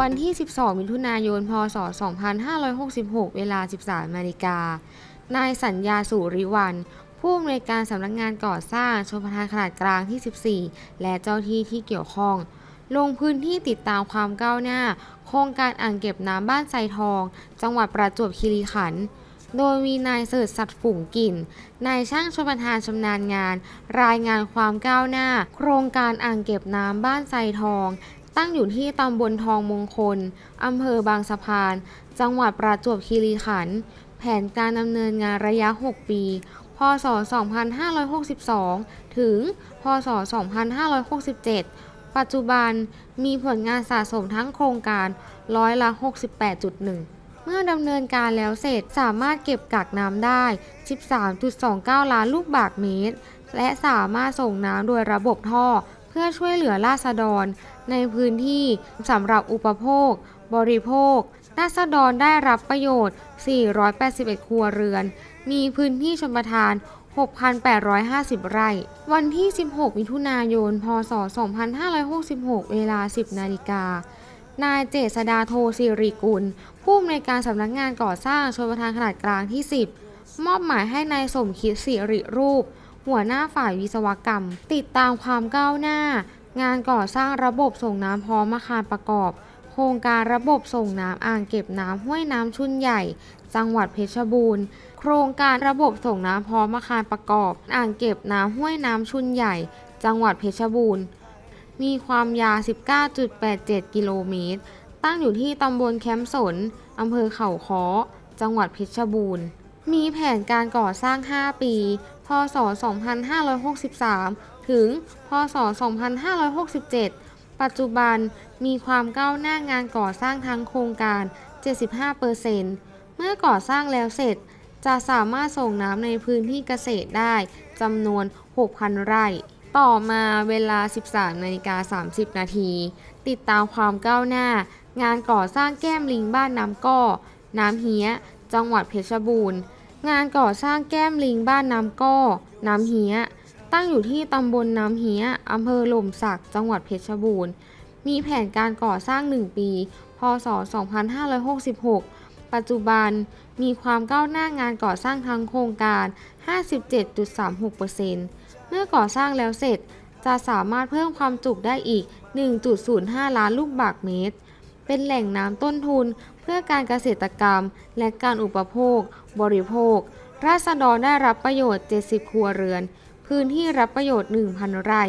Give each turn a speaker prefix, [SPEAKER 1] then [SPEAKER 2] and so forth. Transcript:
[SPEAKER 1] วันที่ 12 มิถุนายน พศ 2566 เวลา 13นาฬิกา นายสัญญาสุริวัน ผู้อำนวยการสำนักงานก่อสร้างชมประทานขนาดกลางที่ 14 และเจ้าที่ที่เกี่ยวข้อง ลงพื้นที่ติดตามความก้าวหน้า โครงการอ่างเก็บน้ำบ้านไซทอง จังหวัดประจวบคีรีขันธ์ โดยมีนายเสิร์ชสัตว์ฝูงกิ่นนายช่างชมประทานชำนาญงาน รายงานความก้าวหน้า โครงการอ่างเก็บน้ำบ้านไซทอง ตั้งอยู่ที่ตำบลทองมงคลอำเภอบางสะพาน จังหวัดประจวบคีรีขันธ์แผนการดำเนินงานระยะ 6 ปี พศ 2562 ถึง พศ 2567 ปัจจุบันมีผลงานสะสมทั้งโครงการร้อยละ 68.1 มื่อดำเนินการแล้วเสร็จสามารถเก็บกักน้ำได้ 13.29 ล้านลูกบาศก์เมตร และสามารถส่งน้ำโดยระบบท่อ เพื่อช่วยเหลือราษฎร ในพื้นที่สำหรับอุปโภค บริโภคราษฎรได้รับประโยชน์ 481 ครัวเรือน มีพื้นที่ชนประทาน 6,850 ไร่ วันที่ 16 มิถุนายน พศ 2566 เวลา 10 นาฬิกา นายเจษดาโทสิริกุล ผู้อำนวยการสำนักงานก่อสร้างชนประทานขนาดกลางที่ 10 มอบหมายให้นายสมคิดสิริรูป หัวหน้าฝ่ายวิศวกรรม ติดตามความก้าวหน้า งานก่อสร้างระบบส่งน้ำพร้อมอาคารประกอบ โครงการระบบส่งน้ำอ่างเก็บน้ำห้วยน้ำชุนใหญ่ จังหวัดเพชรบูรณ์ โครงการระบบส่งน้ำพร้อมอาคารประกอบ อ่างเก็บน้ำห้วยน้ำชุนใหญ่ จังหวัดเพชรบูรณ์ มีความยาว 19.87 กิโลเมตร ตั้งอยู่ที่ตำบลแคมป์สน อำเภอเขาค้อ จังหวัดเพชรบูรณ์ มีแผนการก่อสร้าง 5 ปี พศ 2563 ถึง พศ 2567 ปัจจุบันมีความก้าวหน้างานก่อสร้างทั้งโครงการ 75%เมื่อก่อสร้างแล้วเสร็จจะสามารถส่งน้ำในพื้นที่เกษตรได้จำนวน 6,000 ไร่ ต่อมาเวลา 13นาฬิกา30 นาที ติดตามความก้าวหน้า งานก่อสร้างแก้มลิงบ้านน้ำก้อ น้ำเฮียจังหวัดเพชรบูรณ์ งานก่อสร้างแก้มลิงบ้านน้ำก้อ น้ำเฮียตั้งอยู่ที่ตำบลน้ำเฮียอำเภอหล่มสัก จังหวัดเพชรบูรณ์ มีแผนการก่อสร้าง 1 ปี พศ 2566 ปัจจุบันมีความก้าวหน้างานก่อสร้างทั้งโครงการ 57.36% เมื่อก่อสร้างแล้วเสร็จจะสามารถเพิ่มความจุได้อีก 1.05 ล้านลูกบาศก์เมตร เป็นแหล่งน้ำต้นทุนเพื่อการเกษตรกรรม และการอุปโภค บริโภค ราษฎรได้รับประโยชน์ 70 ครัวเรือน พื้นที่รับประโยชน์ 1,000 ไร่